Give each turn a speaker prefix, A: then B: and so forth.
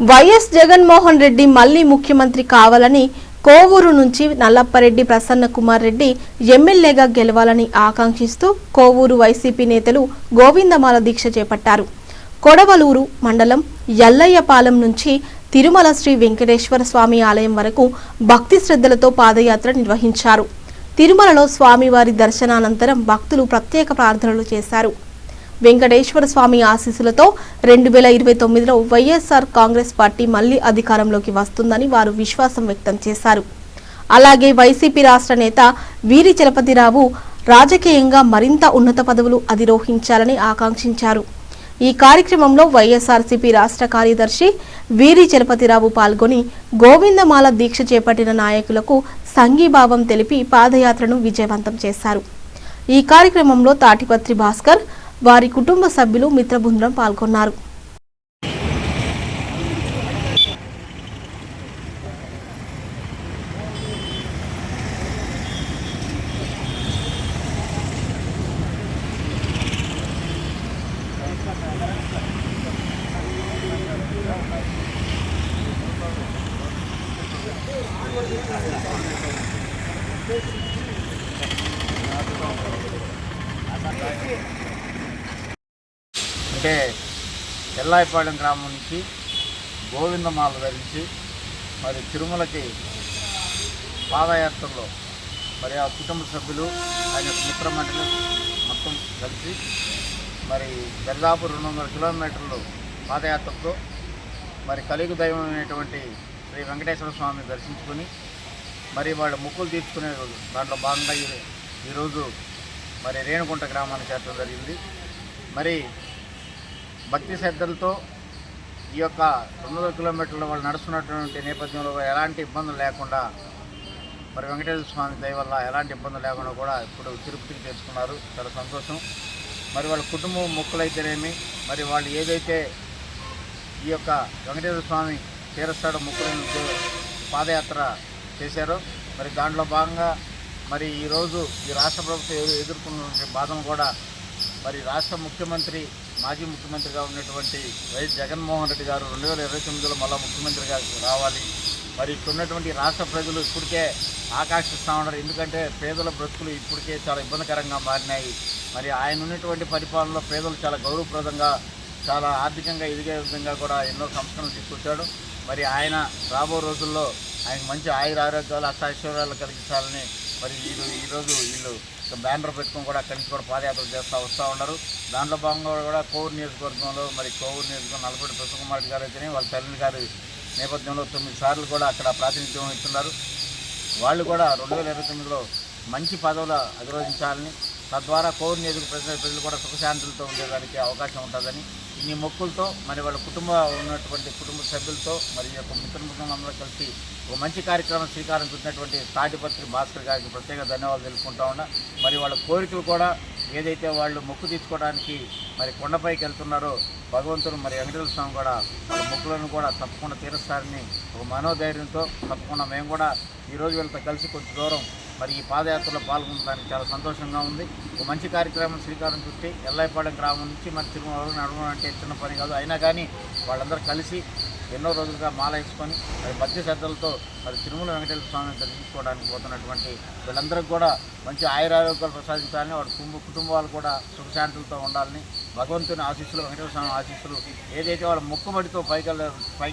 A: YS Jaganmohan Reddy మళ్ళీ ముఖ్యమంత్రి కావాలని కోవూరు నుంచి నల్లప్పరెడ్డి ప్రసన్న కుమార్ రెడ్డి ఎమ్మెల్యేగా గెలవాలని ఆకాంక్షిస్తూ కోవూరు వైసీపీ నేతలు గోవిందమాల దీక్ష చేపట్టారు. కొడవలూరు మండలం ఎల్లయ్యపాలెం నుంచి తిరుమల శ్రీ వెంకటేశ్వర స్వామి ఆలయం వరకు భక్తి శ్రద్ధలతో పాదయాత్ర నిర్వహించారు. తిరుమలలో స్వామివారి దర్శనానంతరం భక్తులు ప్రత్యేక ప్రార్థనలు చేశారు. వెంకటేశ్వర స్వామి ఆశీస్సులతో రెండు వేల ఇరవై తొమ్మిదిలో వైఎస్ఆర్ కాంగ్రెస్ పార్టీ మళ్ళీ అధికారంలోకి వస్తుందని వారు విశ్వాసం వ్యక్తం చేశారు. అలాగే వైసీపీ రాష్ట్ర నేత వీరి చలపతిరావు రాజకీయంగా మరింత ఉన్నత పదవులు అధిరోహించాలని ఆకాంక్షించారు. ఈ కార్యక్రమంలో వైఎస్ఆర్సీపీ రాష్ట్ర కార్యదర్శి వీరి చలపతిరావు పాల్గొని గోవిందమాల దీక్ష చేపట్టిన నాయకులకు సంఘీభావం తెలిపి పాదయాత్రను విజయవంతం చేశారు. ఈ కార్యక్రమంలో తాటిపత్రి భాస్కర్ వారి కుటుంబ సభ్యులు మిత్రబృందం పాల్గొన్నారు.
B: అంటే ఎల్లాయిపాలెం గ్రామం నుంచి గోవిందమాల ధరించి మరి తిరుమలకి పాదయాత్రలో మరి ఆ కుటుంబ సభ్యులు ఆయన మిత్రమండలి మొత్తం కలిసి మరి దాదాపు రెండు వందల కిలోమీటర్లు పాదయాత్రతో మరి కలిగు దైవం అయినటువంటి శ్రీ వెంకటేశ్వర స్వామిని దర్శించుకొని మరి వాళ్ళు ముక్కులు తీర్చుకునే రోజు దాంట్లో భాగంగా ఈ- ఈరోజు మరి రేణుకుంట గ్రామానికి చేరడం జరిగింది. మరి భక్తి శ్రద్ధలతో ఈ యొక్క రెండు వందల కిలోమీటర్ల వాళ్ళు నడుస్తున్నటువంటి నేపథ్యంలో ఎలాంటి ఇబ్బందులు లేకుండా మరి వెంకటేశ్వర స్వామి దయ వల్ల ఎలాంటి ఇబ్బందులు లేకుండా కూడా ఇప్పుడు తిరుపతికి తెచ్చుకున్నారు చాలా సంతోషం. మరి వాళ్ళ కుటుంబం మొక్కులైతేనేమి మరి వాళ్ళు ఏదైతే ఈ యొక్క వెంకటేశ్వర స్వామి తీరస్తాడు మొక్కులను పాదయాత్ర చేశారో మరి దాంట్లో భాగంగా మరి ఈరోజు ఈ రాష్ట్ర ప్రభుత్వం ఎదు- ఎదుర్కొన్న బాధను కూడా మరి రాష్ట్ర ముఖ్యమంత్రి మాజీ ముఖ్యమంత్రిగా ఉన్నటువంటి వైఎస్ జగన్మోహన్ రెడ్డి గారు రెండు వేల ఇరవై తొమ్మిదిలో మళ్ళా ముఖ్యమంత్రిగా రావాలి. మరి ఇక్కడున్నటువంటి రాష్ట్ర ప్రజలు ఇప్పటికే ఆకాంక్షిస్తూ ఉన్నారు. ఎందుకంటే పేదల బ్రతుకులు ఇప్పటికే చాలా ఇబ్బందికరంగా మారినాయి. మరి ఆయన ఉన్నటువంటి పరిపాలనలో పేదలు చాలా గౌరవప్రదంగా చాలా ఆర్థికంగా ఎదిగే విధంగా కూడా ఎన్నో సంస్కరణలు తీసుకొచ్చాడు. మరి ఆయన రాబో రోజుల్లో ఆయన మంచి ఆయుర ఆరోగ్యాలు అష్టాశ్వర్యాలు కలిగించాలని మరి వీళ్ళు ఈరోజు వీళ్ళు బ్యానర్ పెట్టుకుని కూడా అక్కడి నుంచి కూడా పాదయాత్ర చేస్తూ వస్తూ ఉన్నారు. దాంట్లో భాగంగా కూడా కోవూరు నియోజకవర్గంలో మరి కోవూరు నియోజకవర్గం నలపడి ప్రసన్నకుమార్ రెడ్డి గారు అయితేనే వాళ్ళ తల్లి గారి నేపథ్యంలో తొమ్మిది సార్లు కూడా అక్కడ ప్రాతినిధ్యం ఇస్తున్నారు వాళ్ళు కూడా రెండు వేల ఇరవై తొమ్మిదిలో మంచి పదవులు అధిరోధించాలని తద్వారా కోవూరు నియోజక ప్రజల ప్రజలు కూడా సుఖశాంతులతో ఉండేదానికి అవకాశం ఉంటుందని మీ మొక్కులతో మరి వాళ్ళ కుటుంబ ఉన్నటువంటి కుటుంబ సభ్యులతో మరి యొక్క మిత్రబృందం కలిసి ఒక మంచి కార్యక్రమం శ్రీకారం చుట్టినటువంటి తాటిపత్రి భాస్కర్ గారికి ప్రత్యేక ధన్యవాదాలు తెలుపుకుంటా ఉన్నా. మరి వాళ్ళ కోరికలు కూడా ఏదైతే వాళ్ళు మొక్కు తీర్చుకోవడానికి మరి కొండపైకి వెళ్తున్నారో భగవంతుడు మరి వెంకటేశ్వర స్వామి కూడా వాళ్ళ మొక్కులను కూడా తప్పకుండా తీరుస్తారని ఒక మనోధైర్యంతో తప్పకుండా మేము కూడా ఈరోజు వీళ్ళతో కలిసి కొంచెం దూరం మరి ఈ పాదయాత్రలో పాల్గొనడానికి చాలా సంతోషంగా ఉంది. ఒక మంచి కార్యక్రమం శ్రీకారం చుట్టి ఎల్లాయిపాలెం గ్రామం నుంచి మరి తిరుమల నడవడం అంటే చిన్న పని కాదు. అయినా కానీ వాళ్ళందరూ కలిసి ఎన్నో రోజులుగా మాల వేసుకొని మరి భక్తి శ్రద్ధలతో మరి తిరుమల వెంకటేశ్వర స్వామిని దర్శించుకోవడానికి పోతున్నటువంటి వీళ్ళందరికీ కూడా మంచి ఆయురారోగ్యాలు ప్రసాదించాలని వాడి కుటుంబ కుటుంబాలు కూడా సుఖశాంతులతో ఉండాలని భగవంతుని ఆశీస్సులు వెంకటేశ్వర స్వామి ఆశీస్సులు ఏదైతే వాళ్ళ ముక్కుబడితో పైకి పైకి